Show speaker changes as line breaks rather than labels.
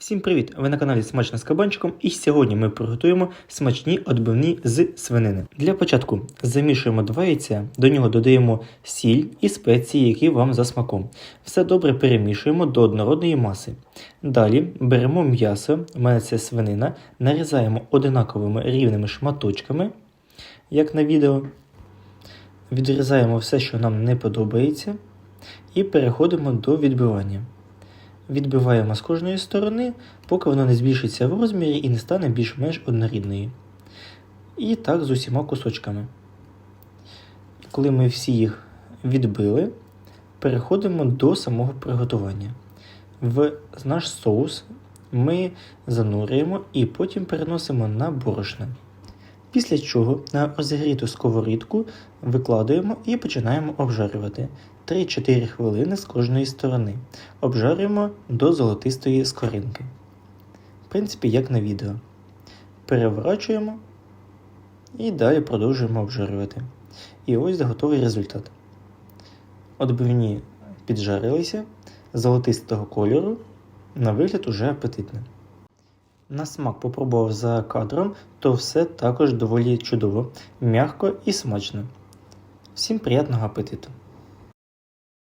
Всім привіт! Ви на каналі Смачно з кабанчиком, і сьогодні ми приготуємо смачні отбивні з свинини. Для початку замішуємо два яйця, до нього додаємо сіль і спеції, які вам за смаком. Все добре перемішуємо до однородної маси. Далі беремо м'ясо, у мене це свинина, нарізаємо одинаковими рівними шматочками, як на відео. Відрізаємо все, що нам не подобається, і переходимо до відбивання. Відбиваємо з кожної сторони, поки воно не збільшиться в розмірі і не стане більш-менш однорідною. І так з усіма кусочками. Коли ми всі їх відбили, переходимо до самого приготування. В наш соус ми занурюємо і потім переносимо на борошно. Після чого на розігріту сковорідку викладаємо і починаємо обжарювати 3-4 хвилини з кожної сторони. Обжарюємо до золотистої скоринки. В принципі, як на відео. Переворачуємо і далі продовжуємо обжарювати. І ось готовий результат. Отбивні піджарилися золотистого кольору, на вигляд уже апетитне. На смак попробував за кадром, то все також доволі чудово, м'яко і смачно. Всім приємного апетиту!